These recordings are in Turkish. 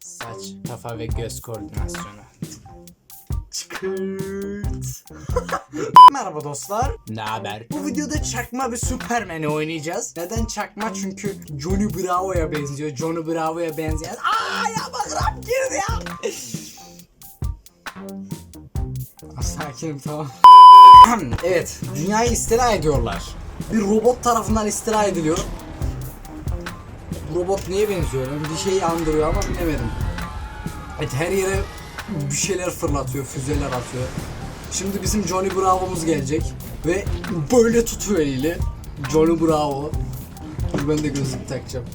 Saç, kafa ve göz koordinasyonu. Çıkırt. Merhaba dostlar. Ne haber? Bu videoda çakma bir Superman'i oynayacağız. Neden çakma? Çünkü Johnny Bravo'ya benziyor. Johnny Bravo'ya benzeyen. Aa ya bak rap girdi ya. Ah, Sakinim tamam. evet, dünyayı istila ediyorlar. Bir robot tarafından istila ediliyor. Robot neye benziyor? Bir şeyi andırıyor ama bilemedim. Evet her yere bir şeyler fırlatıyor, füzeler atıyor. Şimdi bizim Johnny Bravo'muz gelecek ve böyle tutuyor eliyle. Johnny Bravo. Dur ben de gözlük takacağım.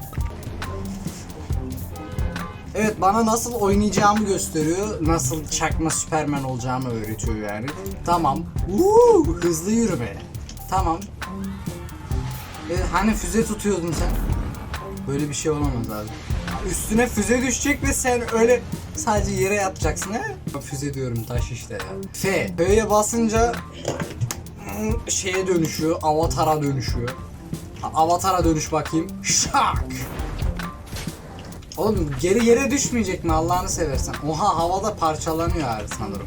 Evet bana nasıl oynayacağımı gösteriyor. Nasıl çakma Superman olacağımı öğretiyor yani. Tamam. Woo! Hızlı yürüme. Tamam. E, hani füze tutuyordun sen? Böyle bir şey olamaz abi. Üstüne füze düşecek ve sen öyle sadece yere yatacaksın he? Füze diyorum taş işte ya. F. F'ye basınca hmm, şeye dönüşüyor, avatara dönüşüyor. Avatara dönüş bakayım. Şak. Oğlum geri yere düşmeyecek mi Allah'ını seversen? Oha havada parçalanıyor abi sanırım.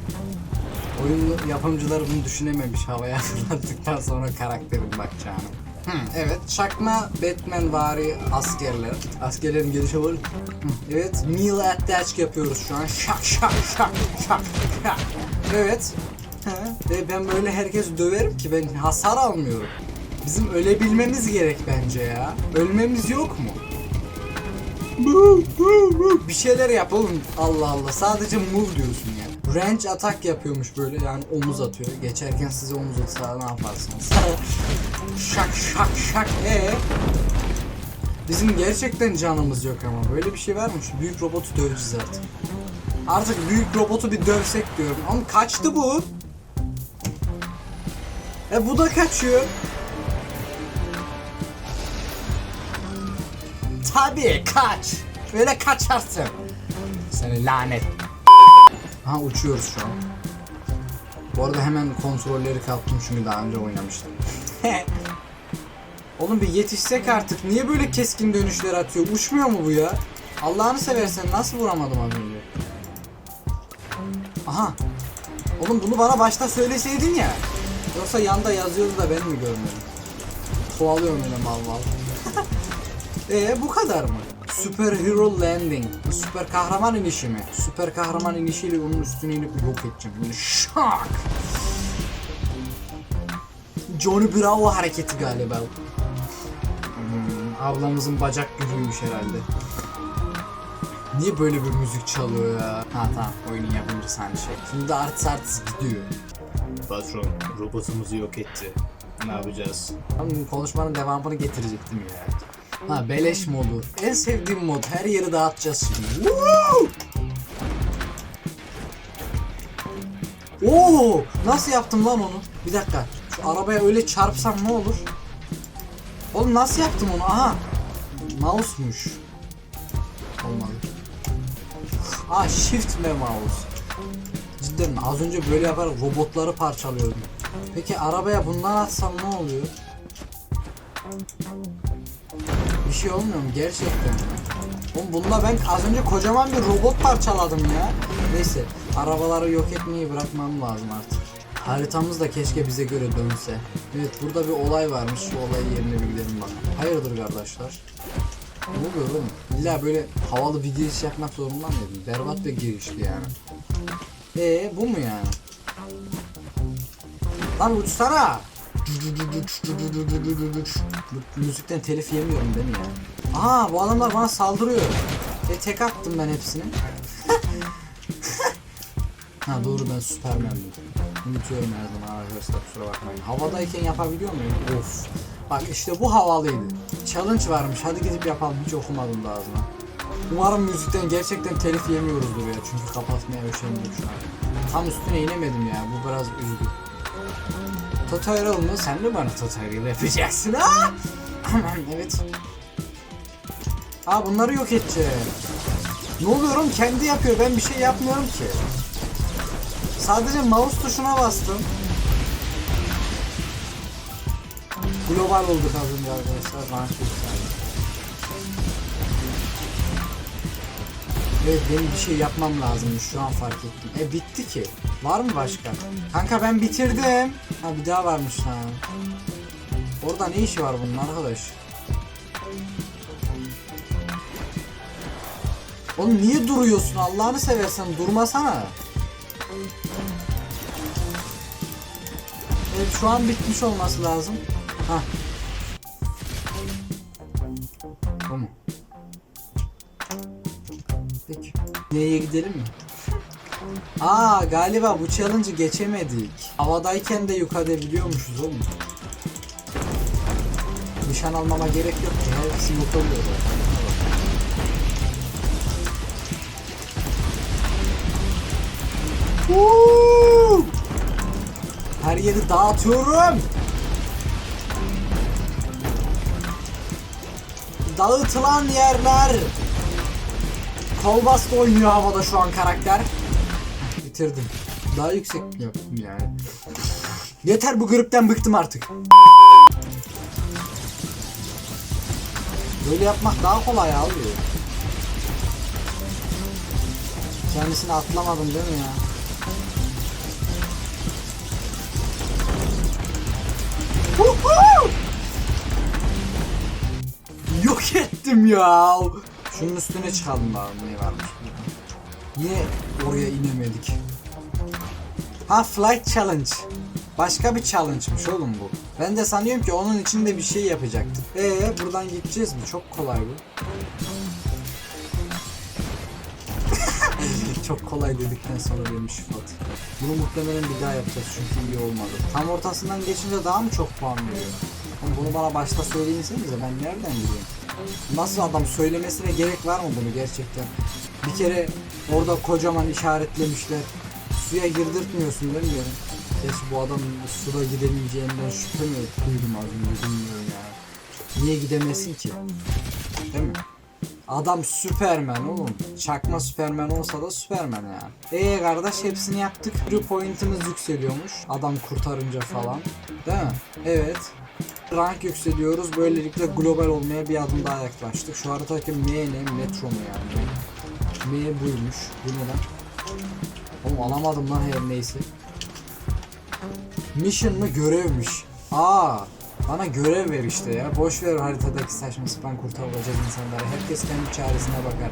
Oyun yapımcıları bunu düşünememiş havaya fırlattıktan sonra karakterin bakacağını. Evet, çakma Batman vari askerler. Askerlerin gelişi var. Evet, meal attach yapıyoruz şu an. Şak şak şak şak şak. Evet. Ve ben böyle herkes döverim ki ben hasar almıyorum. Bizim ölebilmemiz gerek bence ya. Ölmemiz yok mu? Bir şeyler yap oğlum. Allah Allah. Sadece move diyorsun ya. Range atak yapıyormuş böyle yani omuz atıyor. Geçerken size omuz atsa ne yaparsınız? şak şak şak. Ee? Bizim gerçekten canımız yok ama böyle bir şey varmış. Büyük robotu döveceğiz artık. Artık büyük robotu bir dövsek diyorum. Ama kaçtı bu. E bu da kaçıyor. Tabii kaç. Böyle kaçarsın. Seni lanet. Ha uçuyoruz şu an. Bu arada hemen kontrolleri kaptım çünkü daha önce oynamıştım. Oğlum bir yetişsek artık. Niye böyle keskin dönüşler atıyor? Uçmuyor mu bu ya? Allah'ını seversen nasıl vuramadım az önce? Aha. Oğlum bunu bana başta söyleseydin ya. Yoksa yanda yazıyordu da ben mi görmedim? Kovalıyorum öyle mal mal. Ee bu kadar mı? Super Hero Landing. Süper kahraman inişi mi? Süper kahraman inişiyle onun üstüne inip yok edeceğim. Böyle şak. Johnny Bravo hareketi galiba. Ablamızın bacak gücüymüş herhalde. Niye böyle bir müzik çalıyor ya? Ha tamam oyunun yapımcısı aynı şey. Şimdi de artist artist gidiyor. Patron, robotumuzu yok etti. Ne yapacağız? Ben konuşmanın devamını getirecektim ya. Ha beleş modu. En sevdiğim mod. Her yeri dağıtacağız şimdi. Woo! Oo! Nasıl yaptım lan onu? Bir dakika. Şu arabaya öyle çarpsam ne olur? Oğlum nasıl yaptım onu? Aha. Mouse'muş. Olmadı. Aa shift ve mouse. Cidden? Az önce böyle yaparak robotları parçalıyordum. Peki arabaya bundan atsam ne oluyor? Bir şey olmuyor mu gerçekten? Oğlum bununla ben az önce kocaman bir robot parçaladım ya. Neyse arabaları yok etmeyi bırakmam lazım artık. Haritamız da keşke bize göre dönse. Evet burada bir olay varmış. Şu olayı yerine bir gidelim bakalım. Hayırdır kardeşler? Ne oluyor oğlum? İlla böyle havalı bir giriş yapmak zorunda mıydım? Berbat bir girişti yani. Ee bu mu yani? Lan uçsana! Müzikten telif yemiyorum değil mi ya? Aha bu adamlar bana saldırıyor. E tek attım ben hepsini. ha doğru ben Superman'dim. Unutuyorum her zaman arkadaşlar kusura bakmayın. Havadayken yapabiliyor muyum? Of. Bak işte bu havalıydı. Challenge varmış hadi gidip yapalım hiç okumadım da ağzına. Umarım müzikten gerçekten telif yemiyoruzdur ya çünkü kapatmaya üşeniyorum şu an. Tam üstüne inemedim ya bu biraz üzdü. Tutorial mı? Sen mi bana tutorial yapacaksın ha? evet. Aa bunları yok edeceğim. Ne oluyorum? Kendi yapıyor. Ben bir şey yapmıyorum ki. Sadece mouse tuşuna bastım. Global olduk az önce arkadaşlar. Güzel. Evet benim bir şey yapmam lazım şu an fark ettim. E bitti ki. Var mı başka? Kanka ben bitirdim. Ha bir daha varmış ha. Orada ne işi var bunun arkadaş? Oğlum niye duruyorsun Allah'ını seversen durmasana. Evet şu an bitmiş olması lazım. Ha. Bu? Peki. Neye gidelim mi? Aa galiba bu challenge'ı geçemedik. Havadayken de yük edebiliyormuşuz oğlum. Nişan almama gerek yok. Hepsi yok oluyor zaten. Her yeri dağıtıyorum. Dağıtılan yerler. Kolbas da oynuyor havada şu an karakter. Bitirdim. Daha yüksek yaptım yani. Yeter bu gripten bıktım artık. Böyle yapmak daha kolay abi. Kendisini atlamadım değil mi ya? Yok ettim ya. Şunun üstüne çıkalım bari ne varmış. Niye oraya inemedik? Ha flight challenge. Başka bir challenge'mış oğlum bu. Ben de sanıyorum ki onun içinde bir şey yapacaktık. Ee buradan gideceğiz mi? Çok kolay bu. Çok kolay dedikten sonra benim şifat. Bunu muhtemelen bir daha yapacağız çünkü iyi olmadı. Tam ortasından geçince daha mı çok puan veriyor? Oğlum bunu bana başta söyleyinsenize ben nereden bileyim? Nasıl adam söylemesine gerek var mı bunu gerçekten? Bir kere orada kocaman işaretlemişler. Suya girdirtmiyorsun değil mi? Gerçi bu adam suda gidemeyeceğinden şüphe mi duydum az önce bilmiyorum ya. Niye gidemesin ki? Değil mi? Adam Süpermen oğlum. Çakma Süpermen olsa da Süpermen ya. Eee kardeş hepsini yaptık. Bir pointimiz yükseliyormuş. Adam kurtarınca falan. Değil mi? Evet. Rank yükseliyoruz. Böylelikle global olmaya bir adım daha yaklaştık. Şu haritadaki M ne? Metro mu yani? M buymuş. Bu ne lan? Oğlum alamadım lan her neyse. Mission mı görevmiş. Aa, bana görev ver işte ya. Boş ver haritadaki saçma sapan kurtarılacak insanları. Herkes kendi çaresine bakar.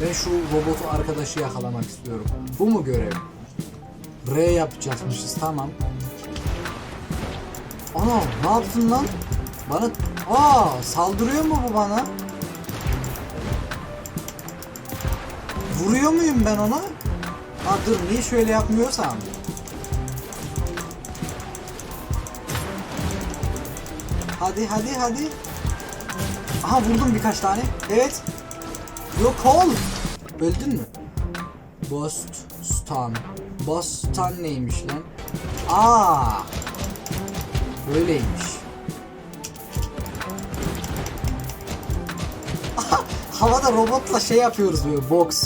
Ben şu robotu arkadaşı yakalamak istiyorum. Bu mu görev? R yapacakmışız tamam. Ana ne yaptın lan? Bana... Aa saldırıyor mu bu bana? Vuruyor muyum ben ona? Ha dur niye şöyle yapmıyorsam? Hadi hadi hadi. Aha vurdum birkaç tane. Evet. Yok ol. Öldün mü? Bostan. Bostan neymiş lan? Aa. Böyleymiş. Aha, havada robotla şey yapıyoruz böyle box.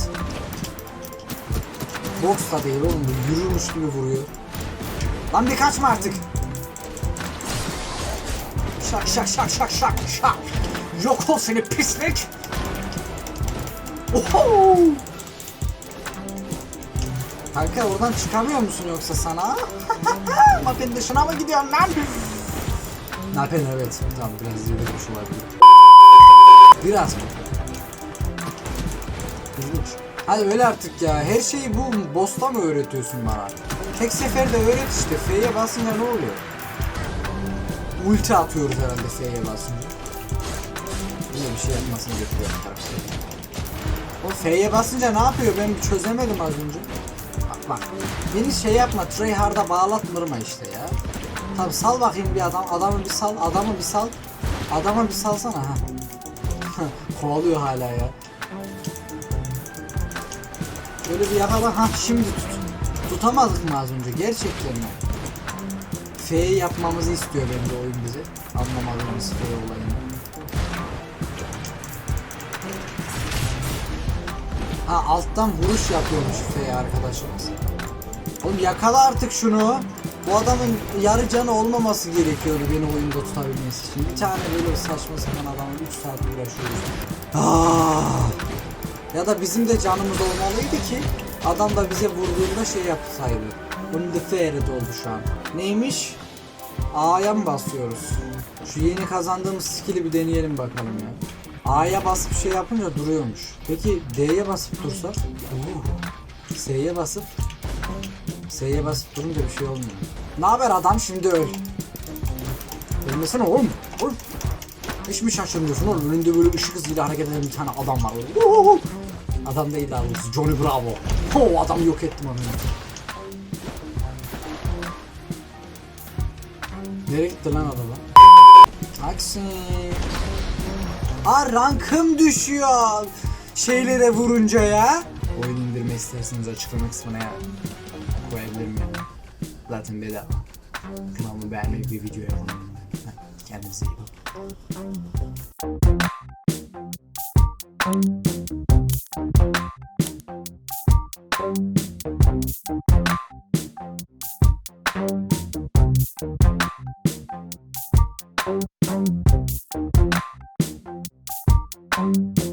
Box da değil oğlum bu gibi vuruyor. Lan bir kaçma artık. Şak şak şak şak şak şak. Yok ol seni pislik. Oho. Kanka oradan çıkamıyor musun yoksa sana? Mapin dışına mı gidiyorsun lan? Mapin evet. Tamam biraz yürümüş olabilir. Biraz mı? Hadi öyle artık ya. Her şeyi bu boss'ta mı öğretiyorsun bana? Tek seferde öğret işte. F'ye basınca ne oluyor? Ulti atıyoruz herhalde F'ye basınca. Yine bir şey yapmasını bekliyorum karakter. O F'ye basınca ne yapıyor? Ben bir çözemedim az önce. Bak bak. Beni şey yapma, tryhard'a bağlatmırma işte ya. Tabi sal bakayım bir adam, adamı bir sal, adamı bir sal. Adamı bir salsana ha. Kovalıyor hala ya. Böyle bir yakala, ha şimdi tut. Tutamadık mı az önce? Gerçekten mi? F'yi yapmamızı istiyor benim de oyun bize. Anlamadığımız F olayını. Ha alttan vuruş yapıyormuş F arkadaşımız. Oğlum yakala artık şunu. Bu adamın yarı canı olmaması gerekiyordu beni oyunda tutabilmesi için. Bir tane böyle saçma sapan adamla 3 saat uğraşıyoruz. Ah! Ya da bizim de canımız olmalıydı ki adam da bize vurduğunda şey yapsaydı. Bunun da fair'de oldu şu an. Neymiş? A'ya mı basıyoruz? Şu yeni kazandığımız skill'i bir deneyelim bakalım ya. A'ya basıp şey yapınca duruyormuş. Peki D'ye basıp dursak? Oo. S'ye basıp S'ye basıp durunca bir şey olmuyor. Ne haber adam şimdi öl. Ölmesene oğlum. Oğlum. Hiç mi şaşırmıyorsun oğlum? Önünde böyle ışık hızıyla hareket eden bir tane adam var. Adam değil abi. Johnny Bravo. O adamı yok ettim onu. Nereye gitti lan adam? Aksi. Aa rankım düşüyor. Şeylere vurunca ya. Oyun indirme isterseniz açıklama kısmına ya. Koyabilirim ya. Zaten bedava. Kanalımı beğenmeyi bir video yapın. Kendinize iyi bakın.